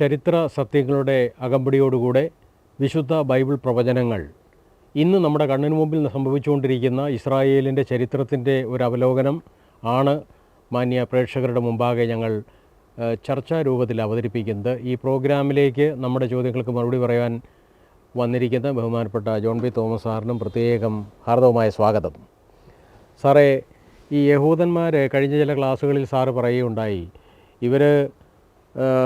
ചരിത്ര സത്യങ്ങളുടെ അകമ്പടിയോടുകൂടെ വിശുദ്ധ ബൈബിൾ പ്രവചനങ്ങൾ ഇന്ന് നമ്മുടെ കണ്ണിന് മുമ്പിൽ സംഭവിച്ചുകൊണ്ടിരിക്കുന്ന ഇസ്രായേലിന്റെ ചരിത്രത്തിന്റെ ഒരു അവലോകനം ആണ് മാന്യ പ്രേക്ഷകരുടെ മുമ്പാകെ ഞങ്ങൾ ചർച്ചാ രൂപത്തിൽ അവതരിപ്പിക്കുന്നത്. ഈ പ്രോഗ്രാമിലേക്ക് നമ്മുടെ ചോദ്യങ്ങൾക്ക് മറുപടി പറയാൻ വന്നിരിക്കുന്ന ബഹുമാനപ്പെട്ട ജോൺ ബി തോമസ് സാറിനും പ്രത്യേകം ഹാർദവമായ സ്വാഗതം. സാറേ ഈ യഹൂദന്മാർ കഴിഞ്ഞ ചില ക്ലാസ്സുകളിൽ സാറ് പറയുകയുണ്ടായി ഇവർ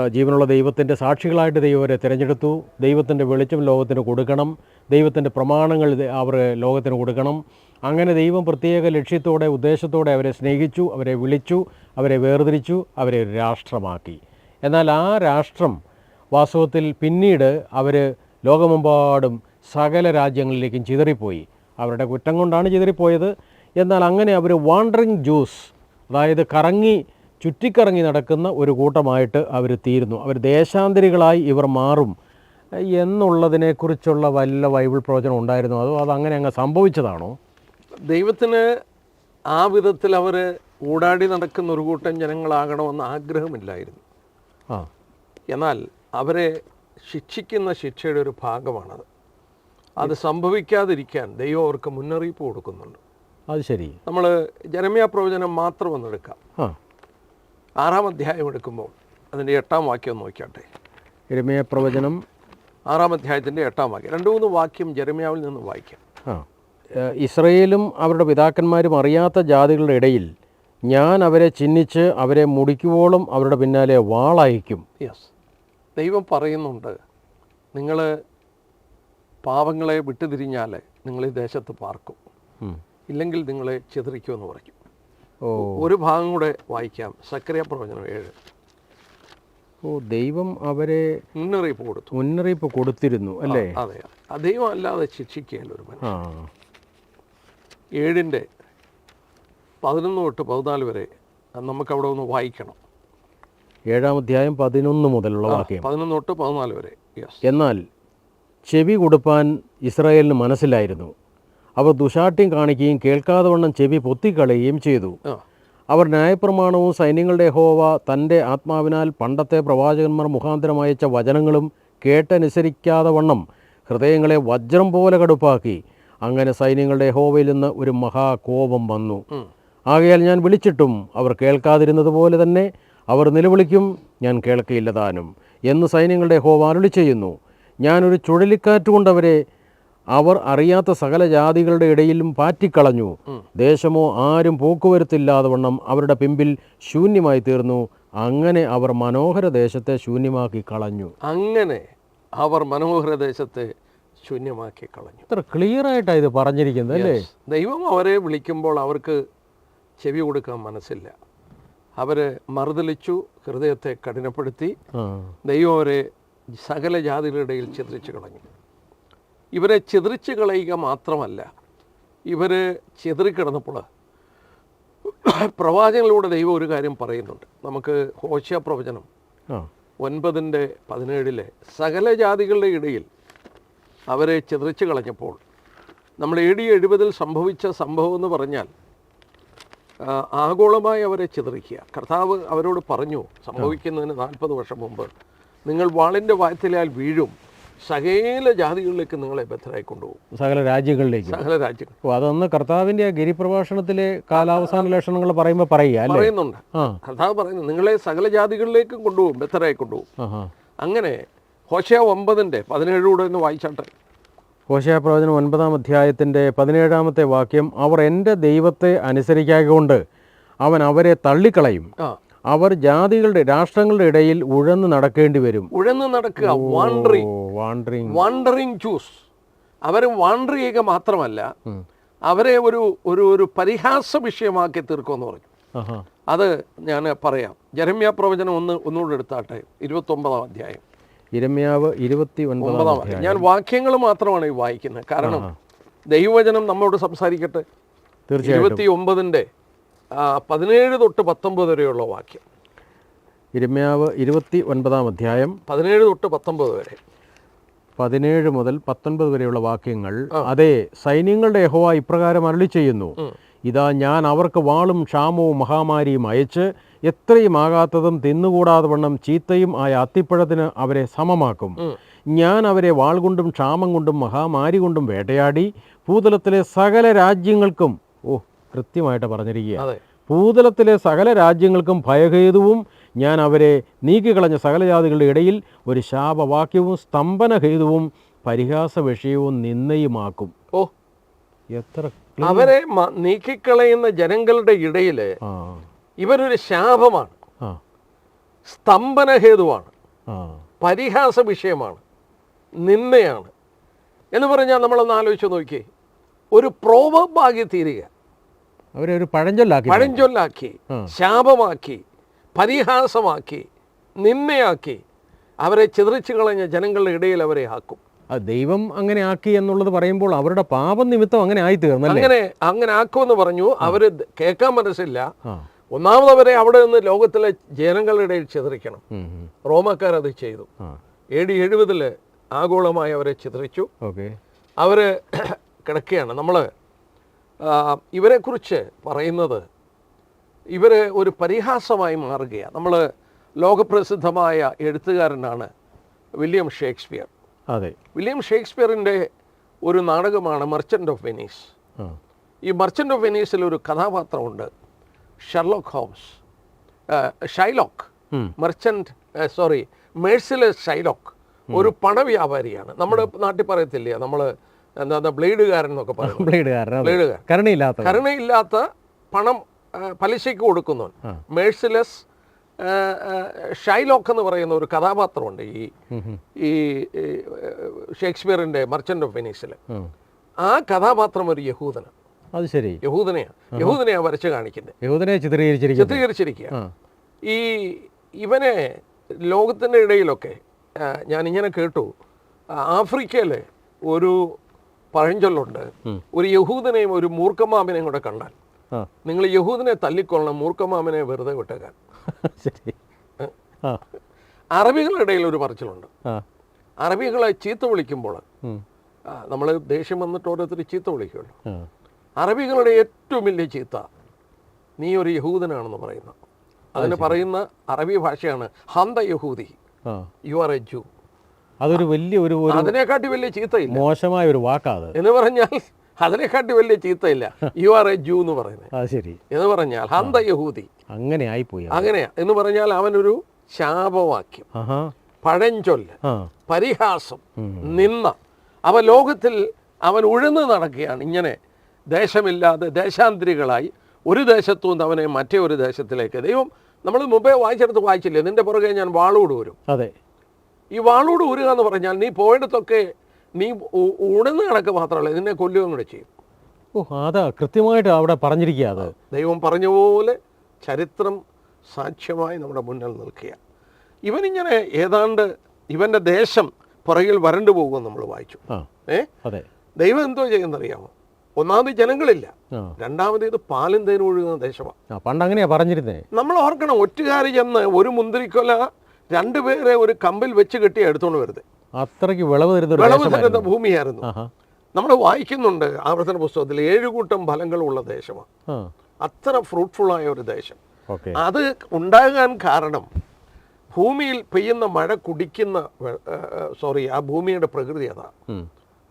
ജീവനുള്ള ദൈവത്തിന്റെ സാക്ഷികളായിട്ട് ദൈവം അവരെ തിരഞ്ഞെടുത്തു. ദൈവത്തിന്റെ വെളിച്ചം ലോകത്തിന് കൊടുക്കണം. ദൈവത്തിന്റെ പ്രമാണങ്ങൾ അവർ ലോകത്തിന് കൊടുക്കണം. അങ്ങനെ ദൈവം പ്രത്യേക ലക്ഷ്യത്തോടെ ഉദ്ദേശത്തോടെ അവരെ സ്നേഹിച്ചു അവരെ വിളിച്ചു അവരെ വേർതിരിച്ചു അവരെ ഒരു രാഷ്ട്രമാക്കി. എന്നാൽ ആ രാഷ്ട്രം വാസ്തവത്തിൽ പിന്നീട് അവർ ലോകമെമ്പാടും സകല രാജ്യങ്ങളിലേക്കും ചിതറിപ്പോയി. അവരുടെ കുറ്റം കൊണ്ടാണ് ചിതറിപ്പോയത്. എന്നാൽ അങ്ങനെ അവർ വാണ്ടറിങ് ജ്യൂസ് അതായത് കറങ്ങി ചുറ്റിക്കറങ്ങി നടക്കുന്ന ഒരു കൂട്ടമായിട്ട് അവർ തീരുന്നു. അവർ ദേശാന്തരികളായി ഇവർ മാറും എന്നുള്ളതിനെക്കുറിച്ചുള്ള വല്ല ബൈബിൾ പ്രവചനം ഉണ്ടായിരുന്നോ? അതോ അതങ്ങനെ അങ്ങ് സംഭവിച്ചതാണോ? ദൈവത്തിന് ആ വിധത്തിൽ അവർ ഊടാടി നടക്കുന്ന ഒരു കൂട്ടം ജനങ്ങളാകണമെന്ന് ആഗ്രഹമില്ലായിരുന്നു. ആ. എന്നാൽ അവരെ ശിക്ഷിക്കുന്ന ശിക്ഷയുടെ ഒരു ഭാഗമാണത്. അത് സംഭവിക്കാതിരിക്കാൻ ദൈവം അവർക്ക് മുന്നറിയിപ്പ് കൊടുക്കുന്നുണ്ട്. അത് ശരി. നമ്മൾ ജനമയ പ്രവചനം മാത്രം ഒന്നെടുക്കാം. ആ. ആറാം അധ്യായം എടുക്കുമ്പോൾ അതിന്റെ എട്ടാം വാക്യം ഒന്ന് നോക്കിയാട്ടെ. എരുമയ പ്രവചനം. ആറാം അധ്യായത്തിന്റെ എട്ടാം വാക്യം. രണ്ട് മൂന്ന് വാക്യം ജെറമ്യാവിൽ നിന്ന് വായിക്കാം. ഇസ്രയേലും അവരുടെ പിതാക്കന്മാരും അറിയാത്ത ജാതികളുടെ ഇടയിൽ ഞാൻ അവരെ ചിഹ്നിച്ച് അവരെ മുടിക്കുവോളം അവരുടെ പിന്നാലെ വാളയക്കും. യെസ് ദൈവം പറയുന്നുണ്ട് നിങ്ങൾ പാവങ്ങളെ വിട്ടുതിരിഞ്ഞാൽ നിങ്ങൾ ഈ ദേശത്ത് പാർക്കും. ഇല്ലെങ്കിൽ നിങ്ങളെ ചിതറിക്കുമെന്ന് പറയും. ഒരു ഭാഗം കൂടെ വായിക്കാം. സക്രിയ പ്രവചനം ഏഴ്. ഓ ദൈവം അവരെ മുന്നറിയിപ്പ് കൊടുത്തു. മുന്നറിയിപ്പ് കൊടുത്തിരുന്നു അല്ലേ? അതെ. ദൈവം അല്ലാതെ ശിക്ഷിക്കുകയല്ല ഒരു മനുഷ്യൻ. ഏഴിന്റെ പതിനൊന്ന് തൊട്ട് പതിനാല് വരെ നമുക്കവിടെ ഒന്ന് വായിക്കണം. ഏഴാം അധ്യായം പതിനൊന്ന് മുതലുള്ള വാക്യം. പതിനൊന്ന് തൊട്ട് പതിനാല് വരെ. എന്നാൽ ചെവി കൊടുപ്പാൻ ഇസ്രായേലിന് മനസ്സിലായിരുന്നു. അവർ ദുശാഠ്യം കാണിക്കുകയും കേൾക്കാതെ വണ്ണം ചെവി പൊത്തിക്കളയുകയും ചെയ്തു. അവർ ന്യായപ്രമാണവും സൈന്യങ്ങളുടെ ഹോവ തന്റെ ആത്മാവിനാൽ പണ്ടത്തെ പ്രവാചകന്മാർ മുഖാന്തരം അയച്ച വചനങ്ങളും കേട്ടനുസരിക്കാതെ വണ്ണം ഹൃദയങ്ങളെ വജ്രം പോലെ കടുപ്പാക്കി. അങ്ങനെ സൈന്യങ്ങളുടെ ഹോവയിൽ നിന്ന് ഒരു മഹാകോപം വന്നു. ആകയാൽ ഞാൻ വിളിച്ചിട്ടും അവർ കേൾക്കാതിരുന്നത് പോലെ തന്നെ അവർ നിലവിളിക്കും ഞാൻ കേൾക്കയില്ല താനും എന്ന് സൈന്യങ്ങളുടെ ഹോവ അരുളി ചെയ്യുന്നു. ഞാനൊരു ചുഴലിക്കാറ്റ് കൊണ്ടവരെ അവർ അറിയാത്ത സകല ജാതികളുടെ ഇടയിലും പാറ്റിക്കളഞ്ഞു. ദേശമോ ആരും പോക്കുവരുത്തില്ലാതെ വണ്ണം അവരുടെ പിമ്പിൽ ശൂന്യമായി തീർന്നു. അങ്ങനെ അവർ മനോഹര ദേശത്തെ ശൂന്യമാക്കി കളഞ്ഞു. അങ്ങനെ അവർ മനോഹര ദേശത്തെ ശൂന്യമാക്കി കളഞ്ഞു. ഇത്ര ക്ലിയർ ആയിട്ടാണ് ഇത് പറഞ്ഞിരിക്കുന്നത് അല്ലേ? ദൈവം അവരെ വിളിക്കുമ്പോൾ അവർക്ക് ചെവി കൊടുക്കാൻ മനസ്സില്ല. അവരെ മറുതലിച്ചു ഹൃദയത്തെ കഠിനപ്പെടുത്തി. ദൈവം അവരെ സകല ജാതികളുടെ ഇടയിൽ ചിത്രിച്ചു കളഞ്ഞു. ഇവരെ ചിതറിച്ച് കളയുക മാത്രമല്ല ഇവർ ചിതറിക്കിടന്നപ്പോൾ പ്രവാചകങ്ങളിലൂടെ ദൈവം ഒരു കാര്യം പറയുന്നുണ്ട്. നമുക്ക് ഹോശ പ്രവചനം ഒൻപതിന്റെ പതിനേഴിലെ സകല ജാതികളുടെ ഇടയിൽ അവരെ ചിതറിച്ച് കളഞ്ഞപ്പോൾ നമ്മൾ എ ഡി എഴുപതിൽ സംഭവിച്ച സംഭവം എന്ന് പറഞ്ഞാൽ ആഗോളമായി അവരെ ചിതറിക്കുക. കർത്താവ് അവരോട് പറഞ്ഞു സംഭവിക്കുന്നതിന് നാൽപ്പത് വർഷം മുമ്പ് നിങ്ങൾ വാളിന്റെ വായത്തിലാൽ വീഴും സകല ജാതികളിലേക്ക് നിങ്ങളെ ബദ്ധരായി കൊണ്ടുപോകും. സകല രാജ്യങ്ങളിലേക്ക്. സകല രാജ്യങ്ങൾ. ഓ അതൊന്ന് കർത്താവിന്റെ ഗിരിപ്രഭാഷണത്തിലെ കാലാവസാന ലക്ഷണങ്ങൾ പറയുമ്പോൾ പറയുക പറയുന്നുണ്ട്. കർത്താവ് പറയുന്നു നിങ്ങളെ സകല ജാതികളിലേക്കും കൊണ്ടുപോകും ബദ്ധരായി കൊണ്ടുപോകും. അങ്ങനെ ഹോശ ഒമ്പതിന്റെ പതിനേഴൂടെ ഒന്ന് വായിച്ചാട്ടെ. ഹോശയ പ്രവചനം ഒൻപതാം അധ്യായത്തിന്റെ പതിനേഴാമത്തെ വാക്യം അവർ എന്റെ ദൈവത്തെ അനുസരിക്കാകൊണ്ട് അവൻ അവരെ തള്ളിക്കളയും. അവർ ജാതികളുടെ രാഷ്ട്രങ്ങളുടെ ഇടയിൽ ഉഴന്ന് നടക്കേണ്ടി വരും. ഉഴന്ന് നടക്കുക വാണ്ടറിങ് വാണ്ടറിങ് വാണ്ടറിങ് ചൂസ് അവർ വാണ്ടർ ചെയ്യുക മാത്രമല്ല അവരെ ഒരു ഒരു ഒരു പരിഹാസ വിഷയമാക്കി തീർക്കുമെന്ന് പറഞ്ഞു. അത് ഞാൻ പറയാം. ജരമ്യ പ്രവചനം ഒന്ന് ഒന്നുകൂടെ എടുത്താട്ടെ. ഇരുപത്തൊമ്പതാം അധ്യായം. ഇരമ്യാവ് ഇരുപത്തി ഒൻപതാം ഒമ്പതാം അധ്യായം. ഞാൻ വാക്യങ്ങൾ മാത്രമാണ് ഈ വായിക്കുന്നത്. കാരണം ദൈവവചനം നമ്മളോട് സംസാരിക്കട്ടെ. തീർച്ചയായും ഇരുപത്തി ഒമ്പതിന്റെ പതിനേഴ് തൊട്ട് പത്തൊമ്പത് വരെയുള്ള വാക്യം. ഇരമ്യാവ് ഇരുപത്തി ഒൻപതാം അധ്യായം. പതിനേഴ് തൊട്ട് പത്തൊമ്പത് വരെ. പതിനേഴ് മുതൽ പത്തൊൻപത് വരെയുള്ള വാക്യങ്ങൾ അതെ സൈന്യങ്ങളുടെ യഹോവ ഇപ്രകാരം അരളി ചെയ്യുന്നു ഇതാ ഞാൻ അവർക്ക് വാളും ക്ഷാമവും മഹാമാരിയും അയച്ച് എത്രയും ആകാത്തതും തിന്നുകൂടാതെ വണ്ണം ചീത്തയും ആയ അത്തിപ്പഴത്തിന് അവരെ സമമാക്കും. ഞാൻ അവരെ വാൾ കൊണ്ടും ക്ഷാമം കൊണ്ടും മഹാമാരി കൊണ്ടും വേട്ടയാടി. ഭൂതലത്തിലെ സകല രാജ്യങ്ങൾക്കും ഓ കൃത്യമായിട്ട് പറഞ്ഞിരിക്കുക അതെ. ഭൂതലത്തിലെ സകല രാജ്യങ്ങൾക്കും ഭയഹേതുവും ഞാൻ അവരെ നീക്കിക്കളഞ്ഞ സകല ജാതികളുടെ ഇടയിൽ ഒരു ശാപവാക്യവും സ്തംഭനഹേതുവും പരിഹാസ വിഷയവും നിന്നയുമാക്കും ഓ. എത്ര അവരെ നീക്കിക്കളയുന്ന ജനങ്ങളുടെ ഇടയിൽ ഇവരൊരു ശാപമാണ്. സ്തംഭനഹേതുവാണ്. പരിഹാസ വിഷയമാണ് നിന്നയാണ് എന്ന് പറഞ്ഞാൽ നമ്മളൊന്ന് ആലോചിച്ച് നോക്കിയേ. ഒരു പ്രോവബാകി തീരുക. അവരെ ഒരു പഴഞ്ചൊല്ലാക്കി പഴഞ്ചൊല്ലാക്കി ശാപമാക്കി പരിഹാസമാക്കി നിന്നയാക്കി അവരെ ചിതറിച്ചു കളഞ്ഞ ജനങ്ങളുടെ ഇടയിൽ അവരെ ആക്കും. ദൈവം അങ്ങനെ ആക്കി എന്നുള്ളത് പറയുമ്പോൾ അവരുടെ പാപം നിമിത്തം അങ്ങനെ ആയി തീർന്നു അങ്ങനെ അങ്ങനെ ആക്കുമെന്ന് പറഞ്ഞു. അവർ കേൾക്കാൻ മനസ്സില്ല. ഒന്നാമത് അവരെ അവിടെ നിന്ന് ലോകത്തിലെ ജനങ്ങളുടെ ഇടയിൽ ചിതറിക്കണം. റോമക്കാർ അത് ചെയ്തു. എ ഡി എഴുപതിൽ ആഗോളമായി അവരെ ചിതറിച്ചു. അവർ കിടക്കുകയാണ്. നമ്മൾ ഇവരെക്കുറിച്ച് പറയുന്നത് ഇവർ ഒരു പരിഹാസമായി മാറുകയാണ്. നമ്മൾ ലോകപ്രസിദ്ധമായ എഴുത്തുകാരനാണ് വില്യം ഷേക്സ്പിയർ. അതെ. വില്യം ഷേക്സ്പിയറിന്റെ ഒരു നാടകമാണ് മർച്ചന്റ് ഓഫ് വെനീസ്. ഈ മർച്ചന്റ് ഓഫ് വെനീസിൽ ഒരു കഥാപാത്രമുണ്ട് Sherlock Holmes. Shylock. Merchant sorry മേഴ്സിലെ Shylock ഒരു പണവ്യാപാരിയാണ്. നമ്മുടെ നാട്ടിൽ പറയത്തില്ല നമ്മൾ എന്താ ബ്ലേഡുകാരൻ എന്നൊക്കെ പറയും ബ്ലേഡുകാരൻ കരുണയില്ലാത്ത കരുണയില്ലാത്ത പണം പലിശയ്ക്ക് കൊടുക്കുന്നവൻ. മേഴ്സിലെസ് ഷൈലോക്ക് എന്ന് പറയുന്ന ഒരു കഥാപാത്രമുണ്ട് ഈ. ഈ ഷേക്സ്പിയറിന്റെ മർച്ചന്റ് ഓഫ് വെനീസിൽ. ആ. കഥാപാത്രം ഒരു യഹൂദനാണ്. അത് ശരി. യഹൂദനെയാണ് യഹൂദനെയാണ് വരച്ച് കാണിക്കുന്നത്. യഹൂദനെ ചിത്രീകരിച്ചിരിക്കുക. ചിത്രീകരിച്ചിരിക്കുക ഈ ഇവനെ ലോകത്തിന്റെ ഇടയിലൊക്കെ ഞാൻ ഇങ്ങനെ കേട്ടു ആഫ്രിക്കയിൽ ആഫ്രിക്കയിലെ ഒരു പഴഞ്ചൊല്ലുണ്ട്. ഒരു യഹൂദനെയും ഒരു മൂർഖമാമിനെയും കൂടെ കണ്ടാൽ നിങ്ങൾ യഹൂദനെ തല്ലിക്കൊള്ളണം മൂർഖമാമിനെ വെറുതെ വിട്ടേക്കാൻ അറബികളുടെ ഇടയിൽ ഒരു പറച്ചിലുണ്ട്. അറബികളെ ചീത്ത വിളിക്കുമ്പോൾ നമ്മൾ ദേഷ്യം വന്നിട്ട് ഓരോരുത്തർ ചീത്ത വിളിക്കുമല്ലോ. അറബികളുടെ ഏറ്റവും വലിയ ചീത്ത നീ ഒരു യഹൂദനാണെന്ന് പറയുന്ന. അതിന് പറയുന്ന അറബി ഭാഷയാണ് ഹന്ത യഹൂദി. യു ആർ എ ജു അതൊരു വലിയ ഒരു അതിനെക്കാട്ടി വലിയ ചീത്തയില്ല. മോശമായ ഒരു വാക്കാത്. എന്ന് പറഞ്ഞാൽ അതിനെക്കാട്ടി വലിയ ചീത്തയില്ല. യു ആർ എ ജൂ എന്ന് പറയുന്നത്. അത് ശരി. എന്ന് പറഞ്ഞാൽ ഹന്ത യഹൂദി അങ്ങനെ ആയിപ്പോയി. അങ്ങനെയാ എന്ന് പറഞ്ഞാൽ അവനൊരു ശാപവാക്യം. പഴഞ്ചൊല്ല്. പരിഹാസം. നിന്ന അവ ലോകത്തിൽ അവൻ ഉഴുന്ന് നടക്കുകയാണ്. ഇങ്ങനെ ദേശമില്ലാതെ ദേശാന്തരികളായി ഒരു ദേശത്തു നിന്ന് അവനെ മറ്റേ ഒരു ദേശത്തിലേക്ക്. ദൈവം നമ്മൾ മുമ്പേ വായിച്ചെടുത്ത് വായിച്ചില്ലേ? നിന്റെ പുറകെ ഞാൻ വാളോട് വരും അതെ. ഈ വാളോട് ഊരുക എന്ന് പറഞ്ഞാൽ നീ പോയിടത്തൊക്കെ നീ ഉണന്ന് കണക്ക് മാത്രമല്ല നിന്നെ കൊല്ലുകയും കൂടെ ചെയ്യും. ഓ അതാ കൃത്യമായിട്ട് അവിടെ പറഞ്ഞിരിക്കുക അത്. ദൈവം പറഞ്ഞ പോലെ ചരിത്രം സാക്ഷ്യമായി നമ്മുടെ മുന്നിൽ നിൽക്കുക. ഇവനിങ്ങനെ ഏതാണ്ട് ഇവന്റെ ദേശം പുറകിൽ വരണ്ടു പോകുമെന്ന് നമ്മൾ വായിച്ചു. ഏ? അതെ. ദൈവം എന്തോ ചെയ്യുന്നറിയാമോ? ഒന്നാമത് ജനങ്ങളില്ല. രണ്ടാമത് ഇത് പാലും തേനും ഒഴുകുന്ന ദേശമാണ്. പണ്ട് അങ്ങനെയാ പറഞ്ഞിരുന്നേ. നമ്മൾ ഓർക്കണം ഒറ്റുകാരി ചെന്ന് ഒരു മുന്തിരിക്കൊല രണ്ടുപേരെ ഒരു കമ്പിൽ വെച്ച് കെട്ടി എടുത്തോണ്ട് വരുത് അത്രയ്ക്ക് വിളവ് തരുന്ന വിളവ് തരുന്ന ഭൂമിയായിരുന്നു. നമ്മൾ വായിക്കുന്നുണ്ട് ആവർത്തന പുസ്തകത്തിൽ ഏഴു കൂട്ടം ഫലങ്ങളുള്ള ദേശമാണ്. അത്ര ഫ്രൂട്ട്ഫുൾ ആയ ഒരു ദേശം. അത് ഉണ്ടാകാൻ കാരണം ഭൂമിയിൽ പെയ്യുന്ന മഴ കുടിക്കുന്ന സോറി ആ ഭൂമിയുടെ പ്രകൃതി അതാ.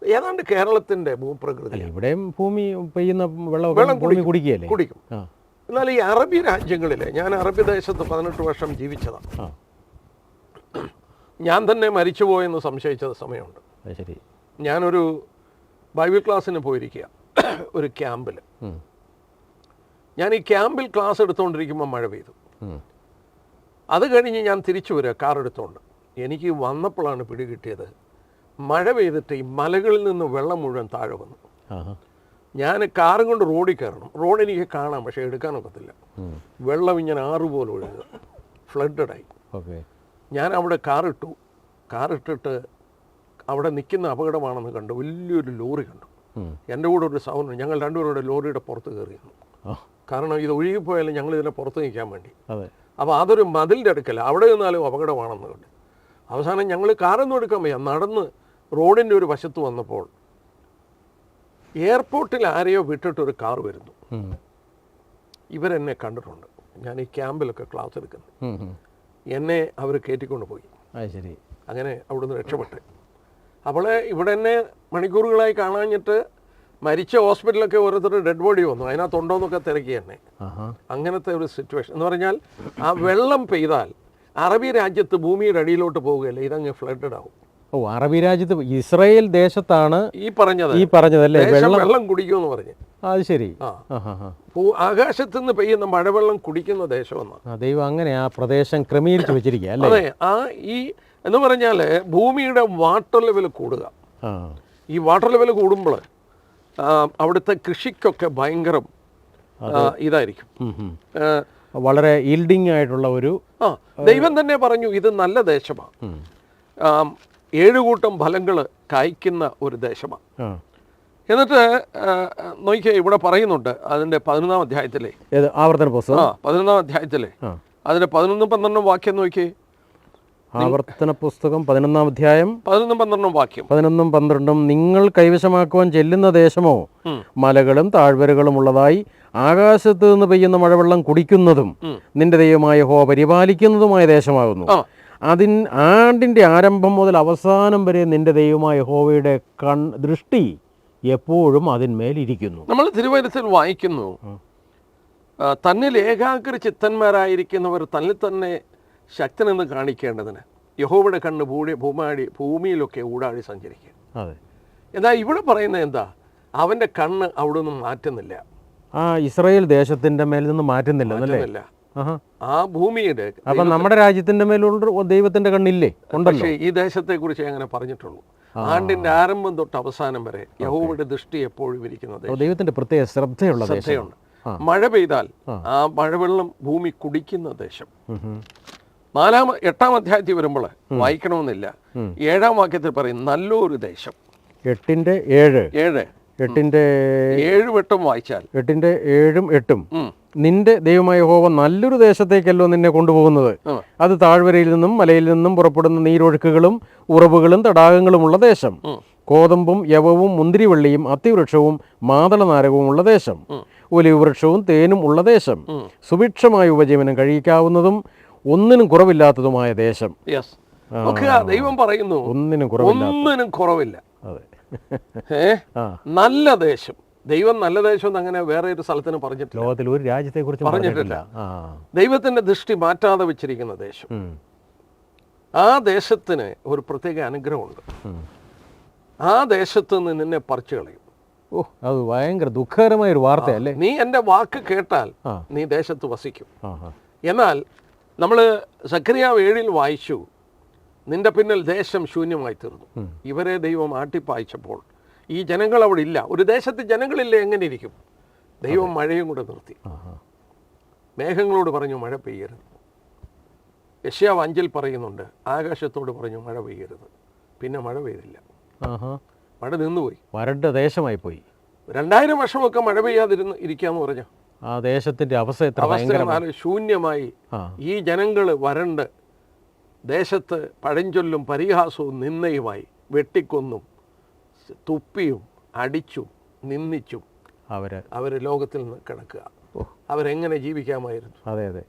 ഏതാണ്ട് കേരളത്തിന്റെ ഭൂപ്രകൃതി. ഇവിടെയും ഭൂമി പെയ്യുന്ന വെള്ളം കുടിക്കും. കുടിക്കുകയല്ലേ? കുടിക്കും. ആ. എന്നാൽ ഈ അറബി രാജ്യങ്ങളിലെ ഞാൻ അറബി ദേശത്ത് പതിനെട്ട് വർഷം ജീവിച്ചതാണ് ഞാൻ തന്നെ മരിച്ചുപോയെന്ന് സംശയിച്ച സമയമുണ്ട്. ശരി. ഞാനൊരു ബൈബിൾ ക്ലാസ്സിന് പോയിരിക്കുക ഒരു ക്യാമ്പിൽ ഞാൻ ഈ ക്യാമ്പിൽ ക്ലാസ് എടുത്തുകൊണ്ടിരിക്കുമ്പോൾ മഴ പെയ്തു. അത് കഴിഞ്ഞ് ഞാൻ തിരിച്ചു വരിക കാർ എടുത്തുകൊണ്ട് എനിക്ക് വന്നപ്പോഴാണ് പിടി കിട്ടിയത് മഴ പെയ്തിട്ട് ഈ മലകളിൽ നിന്ന് വെള്ളം മുഴുവൻ താഴെ വന്നു. ഞാൻ കാറും കൊണ്ട് റോഡിൽ കയറണം. റോഡ് എനിക്ക് കാണാം പക്ഷേ എടുക്കാനൊക്കത്തില്ല. വെള്ളം ഇങ്ങനെ ആറുപോലെ ഒഴുകുക ഫ്ലഡഡായി. ഓക്കെ. ഞാൻ അവിടെ കാറിട്ടു കാറിട്ടിട്ട് അവിടെ നിൽക്കുന്ന അപകടമാണെന്ന് കണ്ടു വലിയൊരു ലോറി കണ്ടു. എന്റെ കൂടെ ഒരു സൗണ്ട് ഞങ്ങൾ രണ്ടുപേരുടെ ലോറിയുടെ പുറത്ത് കയറിയിരുന്നു കാരണം ഇത് ഒഴുകിപ്പോയാലും ഞങ്ങൾ ഇതിനെ പുറത്ത് നിൽക്കാൻ വേണ്ടി. അപ്പോൾ അതൊരു മതിലിന്റെ അടുക്കല്ല അവിടെ നിന്നാലും അപകടമാണെന്ന് കണ്ടു. അവസാനം ഞങ്ങൾ കാറൊന്നും എടുക്കാൻ വയ്യ. നടന്ന് റോഡിന്റെ ഒരു വശത്ത് വന്നപ്പോൾ എയർപോർട്ടിൽ ആരെയോ വിട്ടിട്ടൊരു കാർ വരുന്നു. ഇവരെന്നെ കണ്ടിട്ടുണ്ട്. ഞാൻ ഈ ക്യാമ്പിലൊക്കെ ക്ലാസ് ഉം. എന്നെ അവർ കയറ്റിക്കൊണ്ട് പോയി. ശരി. അങ്ങനെ അവിടുന്ന് രക്ഷപ്പെട്ട്. അവളെ ഇവിടെ തന്നെ മണിക്കൂറുകളായി കാണാഞ്ഞിട്ട് മരിച്ച ഹോസ്പിറ്റലൊക്കെ ഓരോരുത്തർ ഡെഡ് ബോഡി വന്നു. അതിനകത്തുണ്ടോന്നൊക്കെ തിരക്കി തന്നെ അങ്ങനത്തെ ഒരു സിറ്റുവേഷൻ എന്ന് പറഞ്ഞാൽ ആ വെള്ളം പെയ്താൽ അറബി രാജ്യത്ത് ഭൂമിയുടെ അടിയിലോട്ട് പോവുകയല്ല? ഇതങ്ങ് ഫ്ലഡഡ് ആവും. ഓ അറബി രാജ്യത്ത് ഇസ്രായേൽ ദേശത്താണ് ഈ പറഞ്ഞത്. ഈ പറഞ്ഞതല്ലേ? വെള്ളം കുടിക്കുമെന്ന് പറഞ്ഞ്. അത് ശരി. ആകാശത്ത് നിന്ന് പെയ്യുന്ന മഴവെള്ളം കുടിക്കുന്ന ദേശമെന്നാണ് ദൈവം അങ്ങനെ ആ പ്രദേശം ക്രമീകരിച്ച് വെച്ചിരിക്കുക അതെ ആ ഈ എന്ന് പറഞ്ഞാൽ ഭൂമിയുടെ വാട്ടർ ലെവൽ കൂടുക. ഈ വാട്ടർ ലെവൽ കൂടുമ്പോൾ അവിടുത്തെ കൃഷിക്കൊക്കെ ഭയങ്കര ഇതായിരിക്കും. വളരെ ഈൽഡിങ് ആയിട്ടുള്ള ഒരു ആ ദൈവം തന്നെ പറഞ്ഞു ഇത് നല്ല ദേശമാണ് ഏഴുകൂട്ടം ഫലങ്ങൾ കായ്ക്കുന്ന ഒരു ദേശമാണ് എന്നിട്ട് നോക്കിയാൽ നോക്കിയേ ഇവിടെ പറയുന്നുണ്ട് അതിന്റെ പതിനൊന്നാം അധ്യായത്തിലെ. ആവർത്തന പുസ്തകം? ആ പതിനൊന്നാം അധ്യായത്തിലെ. അതിന്റെ പതിനൊന്നും പന്ത്രണ്ടും വാക്യം നോക്കിയേ. ആവർത്തന പുസ്തകം പതിനൊന്നാം അധ്യായം. പതിനൊന്നും പന്ത്രണ്ടും വാക്യം. പതിനൊന്നും പന്ത്രണ്ടും നിങ്ങൾ കൈവശമാക്കുവാൻ ചെല്ലുന്ന ദേശമോ? മലകളും താഴ്വരകളും ഉള്ളതായി ആകാശത്ത് നിന്ന് പെയ്യുന്ന മഴവെള്ളം കുടിക്കുന്നതും നിന്റെ ദൈവമായ ഹോ പരിപാലിക്കുന്നതുമായ ദേശമാകുന്നു. അതിൻ ആണ്ടിന്റെ ആരംഭം മുതൽ അവസാനം വരെ നിന്റെ ദൈവമായ ഹോവയുടെ കൺ ദൃഷ്ടി എപ്പോഴും അതിന്മേലിരിക്കുന്നു നമ്മൾ തിരുവനന്തപുരത്തിൽ വായിക്കുന്നു തന്നിൽ ഏകാഗ്ര ചിത്തന്മാരായിരിക്കുന്നവർ തന്നിൽ തന്നെ ശക്തനെന്ന് കാണിക്കേണ്ടതിന് യഹോവയുടെ കണ്ണ് ഭൂമി ഭൂമാടി ഭൂമിയിലൊക്കെ ഊടാടി സഞ്ചരിക്കുക. അതെ. എന്നാൽ ഇവിടെ പറയുന്നത് എന്താ? അവന്റെ കണ്ണ് അവിടെ നിന്നും മാറ്റുന്നില്ല. ആ ഇസ്രായേൽ ദേശത്തിന്റെ മേൽ നിന്ന് മാറ്റുന്നില്ല മാറ്റുന്നില്ല. ആ ഭൂമിയുടെ അപ്പൊ നമ്മുടെ രാജ്യത്തിന്റെ മേലുള്ള ദൈവത്തിന്റെ കണ്ണില്ലേ? പക്ഷേ ഈ ദേശത്തെക്കുറിച്ച് അങ്ങനെ പറഞ്ഞിട്ടുള്ളൂ. ആണ്ടിന്റെ ആരംഭം തൊട്ട് അവസാനം വരെ യഹോവയുടെ ദൃഷ്ടി എപ്പോഴും ഇരിക്കുന്നത് ദൈവത്തിന്റെ പ്രത്യേക ശ്രദ്ധയുള്ള ശ്രദ്ധയുണ്ട്. മഴ പെയ്താൽ ആ. മഴവെള്ളം ഭൂമി കുടിക്കുന്ന ദേശം. നാലാം എട്ടാം അധ്യായത്തിൽ വരുമ്പോൾ വായിക്കണമെന്നില്ല. ഏഴാം വാക്യത്തിൽ പറയും നല്ലൊരു ദേശം. എട്ടിന്റെ ഏഴ്. ഏഴ്. എട്ടിന്റെ ഏഴ് വട്ടം വായിച്ചാൽ. എട്ടിന്റെ ഏഴും എട്ടും. നിന്റെ ദൈവമായ ഹോവ നല്ലൊരു ദേശത്തേക്കല്ലോ നിന്നെ കൊണ്ടുപോകുന്നത്. അത് താഴ്വരയിൽ നിന്നും മലയിൽ നിന്നും പുറപ്പെടുന്ന നീരൊഴുക്കുകളും ഉറവുകളും തടാകങ്ങളുമുള്ള ദേശം. കോതമ്പും യവവും മുന്തിരിവള്ളിയും അത്തിവൃക്ഷവും മാതളനാരകവും ഉള്ള ദേശം. ഒലിവ് വൃക്ഷവും തേനും ഉള്ള ദേശം. സുഭിക്ഷമായ ഉപജീവനം കഴിക്കാവുന്നതും ഒന്നിനും കുറവില്ലാത്തതുമായ ദേശം. ദൈവം പറയുന്നു ഒന്നിനും കുറവില്ല ഒന്നിനും കുറവില്ല. നല്ല ദേശം. ദൈവം നല്ല ദേശം എന്ന് അങ്ങനെ വേറെ ഒരു സ്ഥലത്തിന് പറഞ്ഞിട്ടില്ല. ലോകത്തിൽ ഒരു രാജ്യത്തെ കുറിച്ച് പറഞ്ഞിട്ടില്ല. ദൈവത്തിന്റെ ദൃഷ്ടി മാറ്റാതെ വെച്ചിരിക്കുന്ന ദേശം. ആ ദേശത്തിന് ഒരു പ്രത്യേക അനുഗ്രഹമുണ്ട്. ആ ദേശത്ത് നിന്ന് നിന്നെ പറിച്ചു കളയും. ഓ അത് ഭയങ്കര ദുഃഖകരമായ ഒരു വാർത്തയല്ലേ നീ എന്റെ വാക്ക് കേട്ടാൽ നീ ദേശത്ത് വസിക്കും. എന്നാൽ നമ്മൾ സക്രിയാവ് ഏഴിൽ വായിച്ചു നിന്റെ പിന്നിൽ ദേശം ശൂന്യമായി തീർന്നു ഇവരെ ദൈവം ആട്ടിപ്പായിച്ചപ്പോൾ ഈ ജനങ്ങൾ അവിടെ ഇല്ല. ഒരു ദേശത്ത് ജനങ്ങളില്ല എങ്ങനെ ഇരിക്കും ദൈവം മഴയും കൂടെ നിർത്തി. മേഘങ്ങളോട് പറഞ്ഞു മഴ പെയ്യരുത്. യശ്യാവ് അഞ്ചിൽ പറയുന്നുണ്ട് ആകാശത്തോട് പറഞ്ഞു മഴ പെയ്യരുത്. പിന്നെ മഴ പെയ്തില്ല. മഴ നിന്നുപോയി. വരണ്ട ദേശമായി പോയി. രണ്ടായിരം വർഷമൊക്കെ മഴ പെയ്യാതിരുന്ന് ഇരിക്കാന്ന് പറഞ്ഞു? ആ ദേശത്തിന്റെ അവസ്ഥ ശൂന്യമായി ഈ ജനങ്ങൾ വരണ്ട് ദേശത്ത് പഴഞ്ചൊല്ലും പരിഹാസവും നിന്നയുമായി വെട്ടിക്കൊന്നും തുപ്പിയും അടിച്ചും നിന്ദിച്ചും അവർ അവർ ലോകത്തിൽ നിന്ന് കിടക്കുക. അവരെങ്ങനെ ജീവിക്കാമായിരുന്നു? അതെ അതെ.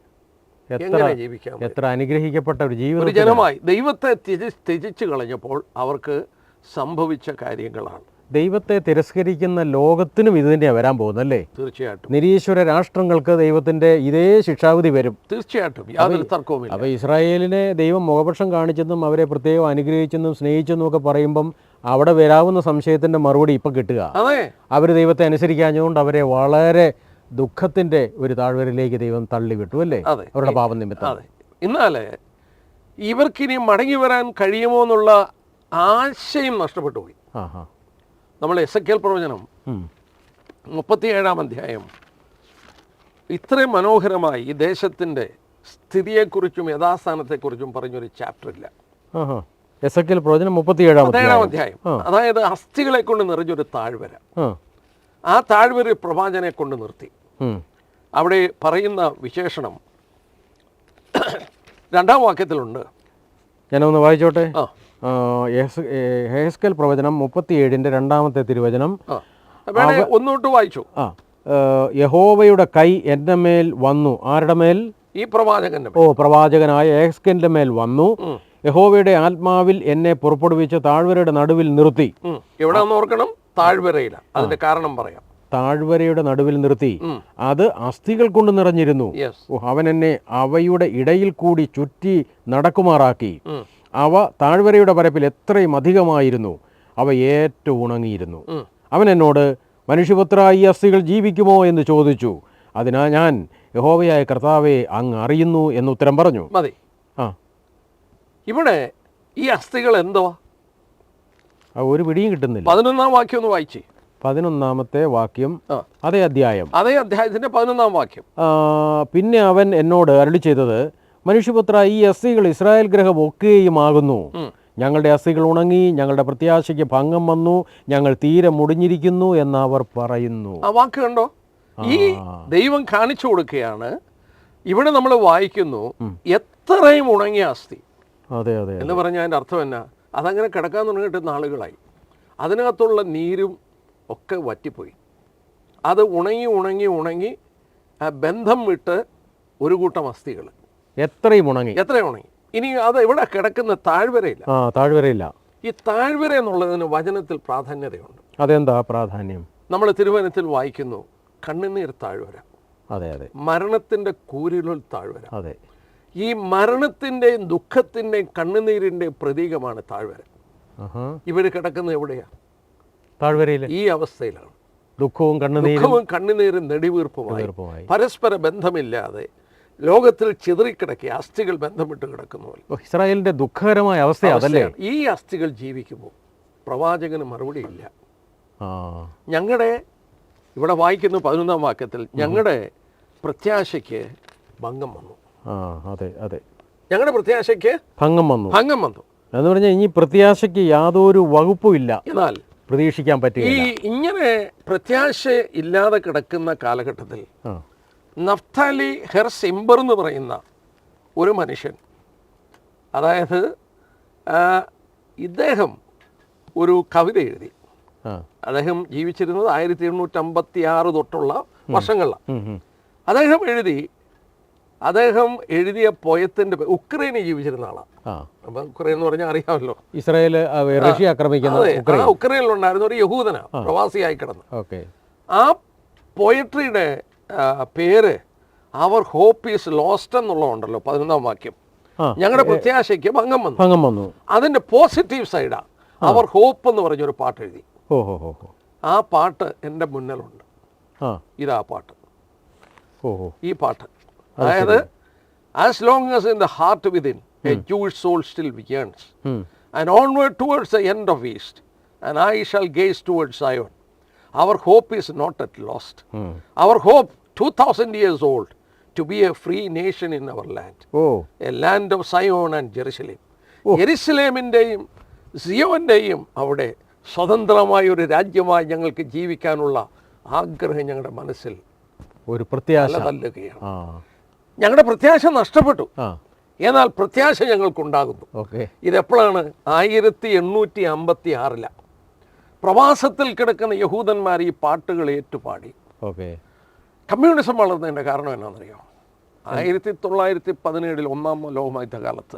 എത്ര എങ്ങനെ ജീവിക്കാം എത്ര അനുഗ്രഹിക്കപ്പെട്ട ഒരു ജീവിതം ജനമായി ദൈവത്തെ ത്യജി ത്യജിച്ചു കളഞ്ഞപ്പോൾ അവർക്ക് സംഭവിച്ച കാര്യങ്ങളാണ്. ദൈവത്തെ തിരസ്കരിക്കുന്ന ലോകത്തിനും ഇത് തന്നെയാണ് വരാൻ പോകുന്നത് അല്ലേ? തീർച്ചയായിട്ടും. നിരീശ്വര രാഷ്ട്രങ്ങൾക്ക് ദൈവത്തിന്റെ ഇതേ ശിക്ഷാവിധി വരും. തീർച്ചയായിട്ടും. യാതൊരു തർക്കവുമില്ല. അപ്പോൾ ഇസ്രായേലിനെ ദൈവം മുഖപക്ഷം കാണിച്ചെന്നും അവരെ പ്രത്യേകം അനുഗ്രഹിച്ചെന്നും സ്നേഹിച്ചെന്നും ഒക്കെ പറയുമ്പം അവിടെ വരാവുന്ന സംശയത്തിന്റെ മറുപടി ഇപ്പൊ കിട്ടുക. അവർ ദൈവത്തെ അനുസരിക്കാഞ്ഞുകൊണ്ട് അവരെ വളരെ ദുഃഖത്തിന്റെ ഒരു താഴ്വരയിലേക്ക് ദൈവം തള്ളിവിട്ടു അല്ലേ? അവരുടെ പാപം നിമിത്തം. എന്നാൽ ഇവർക്കിനി മടങ്ങി വരാൻ കഴിയുമോ എന്നുള്ള ആശയം നഷ്ടപ്പെട്ടു പോയി. നമ്മൾ എസ് എ പ്രവചനം മുപ്പത്തിയേഴാം അധ്യായം. ഇത്രയും മനോഹരമായി ഈ ദേശത്തിന്റെ സ്ഥിതിയെക്കുറിച്ചും യഥാസ്ഥാനത്തെക്കുറിച്ചും പറഞ്ഞൊരു ചാപ്റ്റർ ഇല്ല. പ്രവചനം മുപ്പത്തിയേഴാം അധ്യായം. അതായത് അസ്ഥികളെ കൊണ്ട് നിറഞ്ഞൊരു താഴ്വര. ആ. താഴ്വര പ്രവാചനെ കൊണ്ട് നിർത്തി. അവിടെ പറയുന്ന വിശേഷണം രണ്ടാം വാക്യത്തിലുണ്ട്. ഞാനൊന്ന് വായിച്ചോട്ടെ? ഹേസ്കൽ പ്രവചനം മുപ്പത്തിയേഴിന്റെ രണ്ടാമത്തെ തിരുവചനം. ഒന്നോട്ട് വായിച്ചു. ആ യഹോവയുടെ കൈ എന്റെ മേൽ വന്നു. ആരുടെ മേൽ? ഈ പ്രവാചകന്റെ ഓ പ്രവാചകനായ ഏസ്കന്റെ മേൽ വന്നു. യഹോവയുടെ ആത്മാവിൽ എന്നെ പുറപ്പെടുവിച്ച് താഴ്വരയുടെ നടുവിൽ നിർത്തി. എവിടെ ഓർക്കണം? താഴ്വരയില. അതിന്റെ കാരണം പറയാം. താഴ്വരയുടെ നടുവിൽ നിർത്തി. അത് അസ്ഥികൾ കൊണ്ട് നിറഞ്ഞിരുന്നു. അവൻ എന്നെ അവയുടെ ഇടയിൽ കൂടി ചുറ്റി നടക്കുമാറാക്കി. അവ താഴ്വരയുടെ പരപ്പിൽ എത്രയും അധികമായിരുന്നു. അവ ഏറ്റവും ഉണങ്ങിയിരുന്നു. അവൻ എന്നോട് മനുഷ്യപുത്ര ഈ അസ്ഥികൾ ജീവിക്കുമോ? എന്ന് ചോദിച്ചു. അതിനാ ഞാൻ യഹോവയായ കർത്താവെ അങ്ങ് അറിയുന്നു എന്ന് ഉത്തരം പറഞ്ഞു. മതി. ആ. ഇവിടെ ഈ അസ്ഥികൾ എന്തുവാ ആ, ഒരു പിടിയും കിട്ടുന്നില്ല. പതിനൊന്നാം വാക്യം ഒന്ന് വായിച്ചേ. പതിനൊന്നാമത്തെ വാക്യം അതേ അധ്യായം. അതേ അധ്യായത്തിന്റെ പതിനൊന്നാം വാക്യം. പിന്നെ അവൻ എന്നോട് അരളി ചെയ്തത് മനുഷ്യപുത്ര ഈ അസ്ഥികൾ ഇസ്രായേൽ ഗ്രഹം ഒക്കെയുമാകുന്നു ആകുന്നു ഞങ്ങളുടെ അസ്ഥികൾ ഉണങ്ങി ഞങ്ങളുടെ പ്രത്യാശയ്ക്ക് ഭംഗം വന്നു ഞങ്ങൾ തീരെ മുടിഞ്ഞിരിക്കുന്നു എന്ന് എന്നവർ പറയുന്നു. ആ വാക്ക് കണ്ടോ? ഈ ദൈവം കാണിച്ചു കൊടുക്കുകയാണ് ഇവിടെ നമ്മൾ വായിക്കുന്നു എത്രയും ഉണങ്ങിയ അസ്ഥി. അതെ അതെ എന്ന് പറഞ്ഞാൽ അതിന്റെ അർത്ഥം എന്നാ? അതങ്ങനെ കിടക്കാൻ തുടങ്ങിയിട്ട് നാളുകളായി. അതിനകത്തുള്ള നീരും ഒക്കെ വറ്റിപ്പോയി. അത് ഉണങ്ങി ഉണങ്ങി ഉണങ്ങി ബന്ധം വിട്ട് ഒരു കൂട്ടം അസ്ഥികൾ എത്രയും ഉണങ്ങി. എത്രയും ഉണങ്ങി. ഇനി അത് ഇവിടെ കിടക്കുന്ന താഴ്വരയില്ല. താഴ്വരയില്ല. ഈ താഴ്വര എന്നുള്ളതിന് വചനത്തിൽ പ്രാധാന്യതയുണ്ട്. അതെന്താ പ്രാധാന്യം? നമ്മൾ തിരുവനത്തിൽ വായിക്കുന്നു കണ്ണുനീർ താഴ്വര. അതെ അതെ. മരണത്തിന്റെ കൂരിലുൾ താഴ്വര. അതെ. ഈ മരണത്തിന്റെയും ദുഃഖത്തിന്റെയും കണ്ണുനീരിന്റെയും പ്രതീകമാണ് താഴ്വര. ഇവർ കിടക്കുന്നത് എവിടെയാ? താഴ്വരയിൽ ഈ അവസ്ഥയിലാണ്. ദുഃഖവും കണ്ണുനീരും. ദുഃഖവും കണ്ണുനീരും നെടിവീർപ്പുമായി. പരസ്പര ബന്ധമില്ലാതെ ലോകത്തിൽ ചിതറിക്കിടക്കി അസ്ഥികൾ ബന്ധപ്പെട്ട് കിടക്കുന്ന ഇസ്രായേലിന്റെ ദുഃഖകരമായ അവസ്ഥ അതല്ലേ? ഈ അസ്ഥികൾ ജീവിക്കുമ്പോൾ പ്രവാചകന് മറുപടി ഇല്ല. ഞങ്ങളുടെ ഇവിടെ വായിക്കുന്ന പതിനൊന്നാം വാക്യത്തിൽ ഞങ്ങളുടെ പ്രത്യാശയ്ക്ക് ഭംഗം വന്നു. ആ അതെ അതെ. ഞങ്ങളുടെ പ്രത്യാശയ്ക്ക് ഭംഗം വന്നു. ഭംഗം വന്നു. എന്ന് പറഞ്ഞാൽ ഇനി പ്രത്യാശയ്ക്ക് യാതൊരു വകുപ്പും ഇല്ല എന്നാൽ പ്രതീക്ഷിക്കാൻ പറ്റില്ല. ഈ ഇങ്ങനെ പ്രത്യാശ ഇല്ലാതെ കിടക്കുന്ന കാലഘട്ടത്തിൽ നഫ്താലി ഹെർ സിംബർ എന്ന് പറയുന്ന ഒരു മനുഷ്യൻ അതായത് ഇദ്ദേഹം ഒരു കവിത എഴുതി. അദ്ദേഹം ജീവിച്ചിരുന്നത് ആയിരത്തി എണ്ണൂറ്റി അമ്പത്തി ആറ് തൊട്ടുള്ള വർഷങ്ങളിലാണ്. അദ്ദേഹം എഴുതി അദ്ദേഹം എഴുതിയ പോയത്തിന്റെ ഉക്രൈനിൽ ജീവിച്ചിരുന്ന ആളാണ് അപ്പൊ ഉക്രൈൻ എന്ന് പറഞ്ഞാൽ അറിയാമല്ലോ ഇസ്രായേൽ റഷ്യ ആക്രമിക്കുന്ന ഉക്രൈനിലുണ്ടായിരുന്ന ഒരു യഹൂദന പ്രവാസിയായി കിടന്ന്. ആ പോയട്രിയുടെ പേര് അവർ ഹോപ്പ് ഈസ് ലോസ്റ്റ് എന്നുള്ളതുണ്ടല്ലോ പതിനൊന്നാം വാക്യം. ഞങ്ങളുടെ പ്രത്യാശയ്ക്ക് ഭംഗം വന്നു. ഭംഗം വന്നു. അതിന്റെ പോസിറ്റീവ് സൈഡാ അവർ ഹോപ്പ് എന്ന് പറഞ്ഞൊരു പാട്ട് എഴുതി. ആ പാട്ട് എന്റെ മുന്നിലുണ്ട്. ഇതാ പാട്ട്. ഈ പാട്ട്. അതായത് as long as in the heart within a jewel soul still yearns and onward towards the end of east and I shall gaze towards ion our hope is not at lost our hope two thousand 2000 old to be a free nation in our land a land of Zion and Jerusalem ജെറുസലേമിന്റെയും സിയോന്റെയും അവിടെ സ്വതന്ത്രമായ ഒരു രാജ്യമായി ഞങ്ങൾക്ക് ജീവിക്കാനുള്ള ആഗ്രഹം ഞങ്ങളുടെ മനസ്സിൽ ഒരു പ്രത്യാശ. തല്ലുകയാണ് ഞങ്ങളുടെ പ്രത്യാശ നഷ്ടപ്പെട്ടു. എന്നാൽ പ്രത്യാശ ഞങ്ങൾക്കുണ്ടാകുന്നു. ഓക്കെ. ഇതെപ്പോഴാണ്? ആയിരത്തി എണ്ണൂറ്റി അമ്പത്തി ആറിലാണ് പ്രവാസത്തിൽ കിടക്കുന്ന യഹൂദന്മാർ ഈ പാട്ടുകൾ ഏറ്റുപാടി. ഓക്കെ. കമ്മ്യൂണിസം വളർന്നതിന്റെ കാരണം എന്നാണെന്നറിയോ? ആയിരത്തി തൊള്ളായിരത്തി പതിനേഴിൽ ഒന്നാം ലോകമായുദ്ധ കാലത്ത്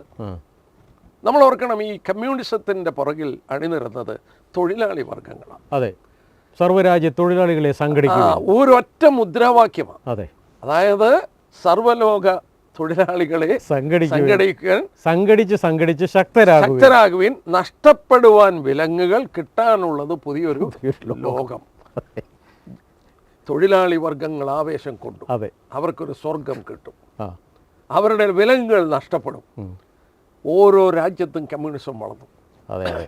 നമ്മൾ ഓർക്കണം ഈ കമ്മ്യൂണിസത്തിന്റെ പുറകിൽ അണിനിരുന്നത് തൊഴിലാളി വർഗങ്ങളാണ് അതെ. സർവരാജ്യ തൊഴിലാളികളെ സംഘടിക്കുക ഒരൊറ്റ മുദ്രാവാക്യമാണ്. അതെ. അതായത് സർവലോക തൊഴിലാളികളെ സംഘടിക്കാൻ സംഘടിച്ച് സംഘടിച്ച് ശക്തരാകുക ശക്തരാകുവിൻ. നഷ്ടപ്പെടുവാൻ വിലങ്ങുകൾ കിട്ടാനുള്ളത് പുതിയൊരു ലോകം. തൊഴിലാളി വർഗങ്ങൾ ആവേശം കൊണ്ടു അതെ. അവർക്കൊരു സ്വർഗം കിട്ടും. അവരുടെ വിലങ്ങുകൾ നഷ്ടപ്പെടും. ഓരോ രാജ്യത്തും കമ്മ്യൂണിസം വളർന്നു. അതെ അതെ.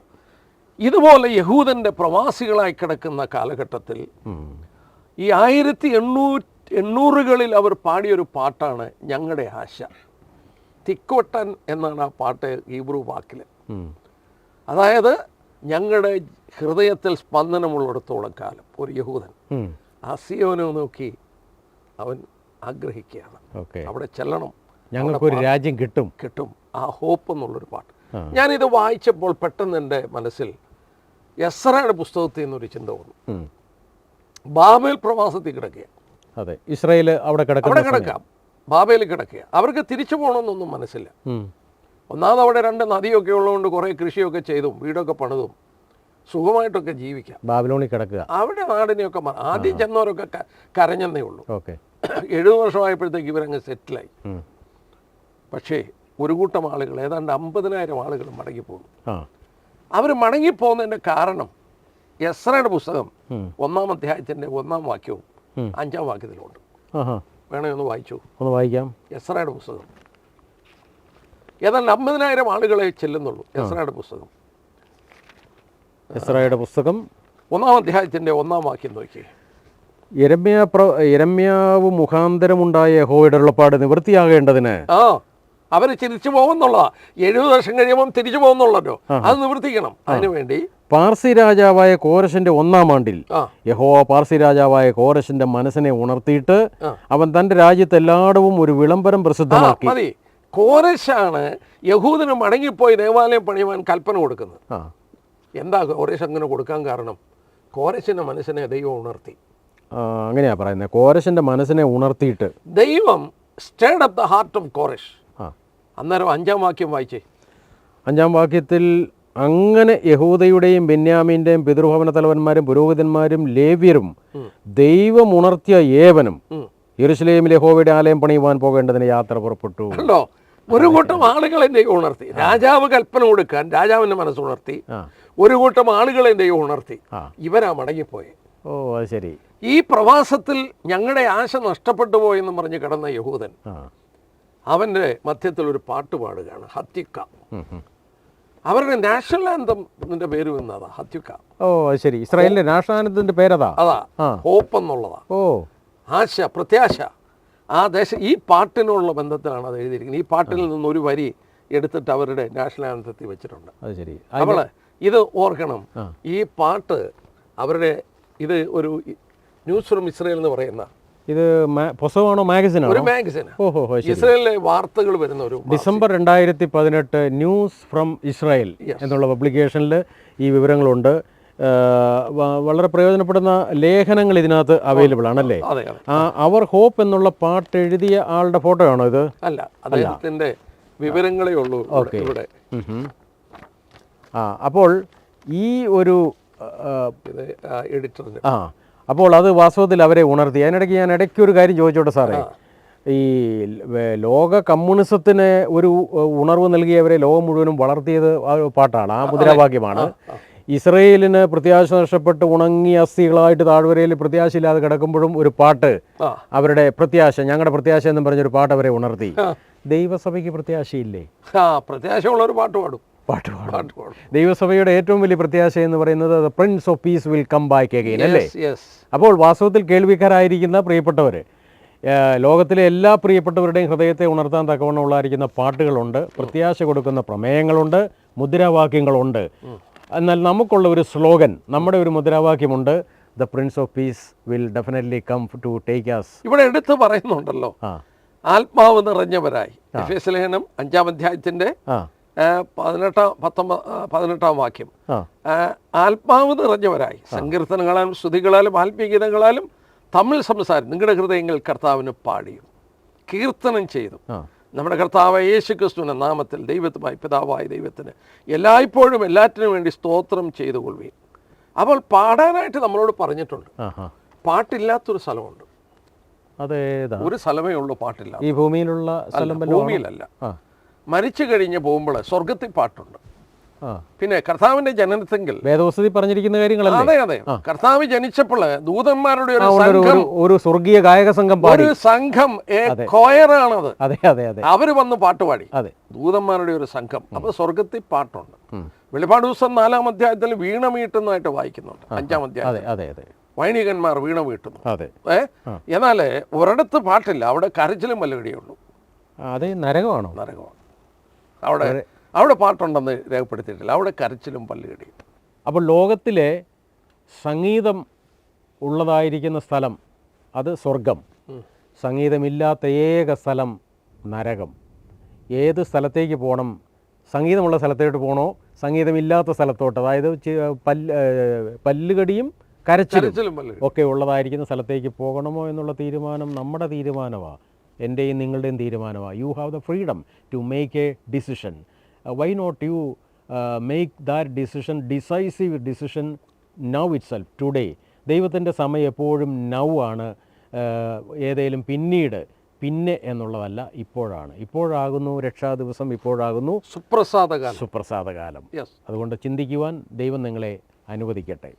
ഇതുപോലെ യഹൂദന്റെ പ്രവാസികളായി കിടക്കുന്ന കാലഘട്ടത്തിൽ ഈ ആയിരത്തി എണ്ണൂറ്റി എണ്ണൂറുകളിൽ അവർ പാടിയൊരു പാട്ടാണ് ഞങ്ങളുടെ ആശ. തിക്കോട്ടൻ എന്നാണ് ആ പാട്ട് ഹീബ്രു വാക്കിൽ അതായത് ഞങ്ങളുടെ ഹൃദയത്തിൽ സ്പന്ദനമുള്ളിടത്തോളം കാലം ഒരു യഹൂദൻ. അസിയോനെ ആ സിയോനെ നോക്കി അവൻ ആഗ്രഹിക്കുകയാണ്. അവിടെ ചെല്ലണം. ഞങ്ങൾക്കൊരു രാജ്യം കിട്ടും. കിട്ടും. ആ ഹോപ്പ് എന്നുള്ളൊരു പാട്ട്. ഞാനിത് വായിച്ചപ്പോൾ പെട്ടെന്ന് എന്റെ മനസ്സിൽ എസ്രയുടെ പുസ്തകത്തിൽ നിന്നൊരു ചിന്ത വന്നു. ബാബേൽ പ്രവാസത്തിൽ കിടക്കുക അതെ ഇസ്രായേൽ അവിടെ അവിടെ കിടക്കാം. ബാബേലിൽ കിടക്കുക. അവർക്ക് തിരിച്ചു പോകണമെന്നൊന്നും മനസ്സില്ല. ഒന്നാമത് അവിടെ രണ്ട് നദിയൊക്കെ ഉള്ളതുകൊണ്ട് കുറേ കൃഷിയൊക്കെ ചെയ്തും വീടൊക്കെ പണിതും സുഖമായിട്ടൊക്കെ ജീവിക്കാം. ബാബിലോണിൽ കിടക്കുക. അവിടെ നാടിനെയൊക്കെ ആദ്യം ചെന്നവരൊക്കെ കരഞ്ഞെന്നേ ഉള്ളൂ. ഓക്കെ. എഴുപത് വർഷമായപ്പോഴത്തേക്ക് ഇവരങ്ങ് സെറ്റിലായി. പക്ഷേ ഒരു കൂട്ടം ആളുകൾ ഏതാണ്ട് അമ്പതിനായിരം ആളുകൾ മടങ്ങിപ്പോകും അവർ മടങ്ങിപ്പോകുന്നതിന്റെ കാരണം എസ്രയുടെ പുസ്തകം. ഒന്നാം അധ്യായത്തിന്റെ ഒന്നാം വാക്യവും. അഞ്ചാം വാക്യത്തിലുണ്ട്. വേണേ ഒന്ന് വായിച്ചു. ഒന്ന് വായിക്കാം. എസ്രയുടെ പുസ്തകം. ഏതാണ്ട് അമ്പതിനായിരം ആളുകളെ ചെല്ലുന്നുള്ളൂ എസ്രയുടെ പുസ്തകം. എസ്രയുടെ പുസ്തകം. ഒന്നാം അധ്യായത്തിന്റെ ഒന്നാം വാക്യം നോക്കി. ഇരമ്യ പ്ര ഇരമ്യാവ് മുഖാന്തരമുണ്ടായ യഹോയുടെ ഉള്ളപ്പാട് നിവൃത്തിയാകേണ്ടതിന്. ആ അവർ തിരിച്ചു പോകുന്നുള്ള എഴുപത് വർഷം കഴിയുമ്പം തിരിച്ചു പോകുന്നുള്ളല്ലോ. അത് നിവർത്തിക്കണം അതിനുവേണ്ടി പാർസി രാജാവായ കോരശന്റെ ഒന്നാം ആണ്ടിൽ യഹോ പാർസി രാജാവായ കോരശന്റെ മനസ്സിനെ ഉണർത്തിയിട്ട് അവൻ തന്റെ രാജ്യത്ത് എല്ലായിടവും ഒരു വിളംബരം പ്രസിദ്ധമാക്കി. കോരശാണ് യഹൂദന് മടങ്ങിപ്പോയി ദേവാലയം പണിയുവാൻ കൽപ്പന കൊടുക്കുന്നത്. എന്താ കോരശ് അങ്ങനെ കൊടുക്കാൻ കാരണം? കോരശിന്റെ മനസ്സിനെ ദൈവം ഉണർത്തി. അങ്ങനെയാ പറയുന്നത് കോരശന്റെ മനസ്സിനെ ഉണർത്തിയിട്ട്. ദൈവം stirred up the heart of Koresh. അന്നേരം അഞ്ചാം വാക്യം വായിച്ചേ. അഞ്ചാം വാക്യത്തിൽ അങ്ങനെ യഹൂദയുടെയും ബെന്യാമിന്റെയും പിതൃഭവന തലവന്മാരും പുരോഹിതന്മാരും ലേവ്യരും ദൈവമുണർത്തിയ ഏവനും ഉം. ഹോവയുടെ ആലയം പണിയുവാൻ പോകേണ്ടതിന് യാത്ര പുറപ്പെട്ടു. കണ്ടോ? ഒരു കൂട്ടം ആളുകളെ ദൈവം ഉണർത്തി. രാജാവ് കൽപ്പന കൊടുക്കാൻ രാജാവിന്റെ മനസ്സ് ഉണർത്തി. ആ. ഒരു കൂട്ടം ആളുകളെ ദൈവം ഉണർത്തി. ഇവരാ മടങ്ങിപ്പോയെ. ഓ അത് ശരി. ഈ പ്രവാസത്തിൽ ഞങ്ങളുടെ ആശ നഷ്ടപ്പെട്ടു പോയെന്ന് പറഞ്ഞ് കിടന്ന യഹൂദൻ അവന്റെ മധ്യത്തിൽ ഒരു പാട്ട് പാടുകയാണ്. ഉം. അവരുടെ നാഷണൽ ആന്തം പേര് വന്നതാ ഹത്യുക്ക. ഓ ശരി. ഇസ്രായേലിന്റെ നാഷണൽ നാഷണാനന്ദത്തിന്റെ പേരതാ? അതാ. ഹോപ്പ് എന്നുള്ളതാ. ഓ. ആശ പ്രത്യാശ. ആ ദേശ ഈ പാട്ടിനുള്ള ബന്ധത്തിലാണ് അത് എഴുതിയിരിക്കുന്നത്. ഈ പാട്ടിൽ നിന്ന് ഒരു വരി എടുത്തിട്ട് അവരുടെ നാഷണൽ ആനന്ദത്തിൽ വെച്ചിട്ടുണ്ട്. അത് ശരി. അപ്പോൾ ഇത് ഓർക്കണം. ഈ പാട്ട് അവരുടെ ഇത് ഒരു ന്യൂസ് ഫ്രം ഇസ്രയേൽ എന്ന് പറയുന്ന ഇത് പുസ്തകമാണോ മാഗസിനാണോ ഒരു മാഗസിന് ഓഹോ ഇസ്രായേലിലെ വാർത്തകൾ വരുന്ന ഒരു ഡിസംബർ രണ്ടായിരത്തി പതിനെട്ട് ന്യൂസ് ഫ്രം ഇസ്രായേൽ എന്നുള്ള പബ്ലിക്കേഷനിൽ ഈ വിവരങ്ങളുണ്ട്. വളരെ പ്രയോജനപ്പെടുന്ന ലേഖനങ്ങൾ ഇതിനകത്ത് അവൈലബിൾ ആണല്ലേ അവർ ഹോപ്പ് എന്നുള്ള പാട്ട് എഴുതിയ ആളുടെ ഫോട്ടോ ആണോ ഇത്? അല്ല അദ്ദേഹത്തിന്റെ വിവരങ്ങളേ ഉള്ളൂ. ഇവിടെ ആ അപ്പോൾ ഈ ഒരു എഡിറ്റർ ആ അപ്പോൾ അത് വാസ്തവത്തിൽ അവരെ ഉണർത്തി. അതിനിടയ്ക്ക് ഞാൻ ഇടയ്ക്ക് ഒരു കാര്യം ചോദിച്ചോട്ടെ സാറേ? ഈ ലോക കമ്മ്യൂണിസത്തിന് ഒരു ഉണർവ് നൽകിയവരെ ലോകം മുഴുവനും വളർത്തിയത് ആ പാട്ടാണ്. ആ മുദ്രാവാക്യമാണ്. ഇസ്രയേലിന് പ്രത്യാശ നഷ്ടപ്പെട്ട് ഉണങ്ങിയ അസ്ഥികളായിട്ട് താഴ്വരയിൽ പ്രത്യാശയില്ലാതെ കിടക്കുമ്പോഴും ഒരു പാട്ട് അവരുടെ പ്രത്യാശ ഞങ്ങളുടെ പ്രത്യാശ എന്നും പറഞ്ഞൊരു പാട്ട് അവരെ ഉണർത്തി. ദൈവസഭയ്ക്ക് പ്രത്യാശയില്ലേ? പ്രത്യാശയുള്ള ഒരു പാട്ട് പാടും. പാട്ട് പാടും. ദൈവസഭയുടെ ഏറ്റവും വലിയ പ്രത്യാശ എന്ന് പറയുന്നത് the prince of peace will come back again അല്ലേ? അപ്പോൾ വാസ്തവത്തിൽ കേൾവിക്കാരായിരിക്കുന്ന പ്രിയപ്പെട്ടവർ ലോകത്തിലെ എല്ലാ പ്രിയപ്പെട്ടവരുടെയും ഹൃദയത്തെ ഉണർത്താൻ തക്കവണ്ണം ഉള്ളായിരിക്കുന്ന പാട്ടുകളുണ്ട്. പ്രത്യാശ കൊടുക്കുന്ന പ്രമേയങ്ങളുണ്ട്. മുദ്രാവാക്യങ്ങളുണ്ട്. എന്നാൽ നമുക്കുള്ള ഒരു സ്ലോഗൻ നമ്മുടെ ഒരു മുദ്രാവാക്യമുണ്ട്. The prince of peace will definitely come to take as ഇവിടെ എടുത്ത് പറയുന്നുണ്ടല്ലോ. ആത്മാവ് നിറഞ്ഞവരായി. ലേഖനം അഞ്ചാം അധ്യായത്തിന്റെ പതിനെട്ടാം പത്തൊമ്പത് പതിനെട്ടാം വാക്യം. ആത്മാവ് നിറഞ്ഞവരായി. സങ്കീർത്തനങ്ങളാലും ശ്രുതികളാലും ആത്മീയഗീതങ്ങളാലും തമ്മിൽ സംസാരം നിങ്ങളുടെ ഹൃദയങ്ങൾ കർത്താവിന് പാടിയും. കീർത്തനം ചെയ്തു. നമ്മുടെ കർത്താവ് യേശു ക്രിസ്തുവിന്റെ നാമത്തിൽ ദൈവത്തുമായി പിതാവായ ദൈവത്തിന് എല്ലായ്പ്പോഴും എല്ലാറ്റിനും വേണ്ടി സ്തോത്രം ചെയ്തു കൊള്ളുകയും അപ്പോൾ പാടാനായിട്ട് നമ്മളോട് പറഞ്ഞിട്ടുണ്ട്. പാട്ടില്ലാത്തൊരു സ്ഥലമുണ്ട്. ഒരു സ്ഥലമേ ഉള്ളൂ പാട്ടില്ല ഈ ഭൂമിയിലുള്ള സ്ഥലം ഭൂമിയിലല്ല. മരിച്ചു കഴിഞ്ഞ് പോകുമ്പോൾ സ്വർഗത്തിൽ പാട്ടുണ്ട്. പിന്നെ കർത്താവിന്റെ ജനനത്തെങ്കിൽ വേദോസ്തി പറഞ്ഞിരിക്കുന്ന കാര്യങ്ങളല്ലേ? അതെ അതെ. കർത്താവ് ജനിച്ചപ്പോൾ ദൂതന്മാരുടെ ഒരു സംഘം ഒരു സ്വർഗീയ ഗായക സംഘം ഒരു സംഘം കോയറാണത്. അതെ അതെ അതെ. അവർ വന്ന് പാട്ടുപാടി അതെ. ദൂതന്മാരുടെ ഒരു സംഘം. അപ്പൊ സ്വർഗത്തിൽ പാട്ടുണ്ട്. വെളിപാട് ദിവസം നാലാം അധ്യായത്തിൽ വീണ മീട്ടുന്നതായിട്ട് വായിക്കുന്നുണ്ട്. അഞ്ചാം അധ്യായം. വൈണികന്മാർ വീണ വീട്ടുന്നു. ഏ? എന്നാൽ ഒരിടത്ത് പാട്ടില്ല. അവിടെ കരച്ചിലും വല്ലടിയേ ഉള്ളൂ അതെ നരകമാണോ? നരകമാണ്. അവിടെ അവിടെ പാട്ടുണ്ടെന്ന് രേഖപ്പെടുത്തിയിട്ടില്ല. അവിടെ കരച്ചിലും പല്ലുകടിയും. അപ്പോൾ ലോകത്തിലെ സംഗീതം ഉള്ളതായിരിക്കുന്ന സ്ഥലം അത് സ്വർഗം. സംഗീതമില്ലാത്ത ഏക സ്ഥലം നരകം. ഏത് സ്ഥലത്തേക്ക് പോകണം? സംഗീതമുള്ള സ്ഥലത്തോട്ട് പോകണോ സംഗീതമില്ലാത്ത സ്ഥലത്തോട്ട് അതായത് പല്ല് പല്ലുകടിയും കരച്ചിലും ഒക്കെ ഉള്ളതായിരിക്കുന്ന സ്ഥലത്തേക്ക് പോകണമോ എന്നുള്ള തീരുമാനം നമ്മുടെ തീരുമാനമാണ് എന്റെയും നിങ്ങളുടെയും തീരുമാനമാണ്. You have the freedom to make a decision why not you make that decision decisive decision now itself today ദൈവത്തിന്റെ സമയം എപ്പോഴും നൗ ആണ്. ഏതെങ്കിലും പിന്നീട് പിന്നെ എന്നുള്ളതല്ല ഇപ്പോഴാണ്. ഇപ്പോഴാകുന്നു രക്ഷാ ദിവസം ഇപ്പോഴാകുന്നു. സുപ്രസാദകാലം. സുപ്രസാദകാലം. അതുകൊണ്ട് ചിന്തിക്കുവാൻ ദൈവം നിങ്ങളെ അനുവദിക്കട്ടെ.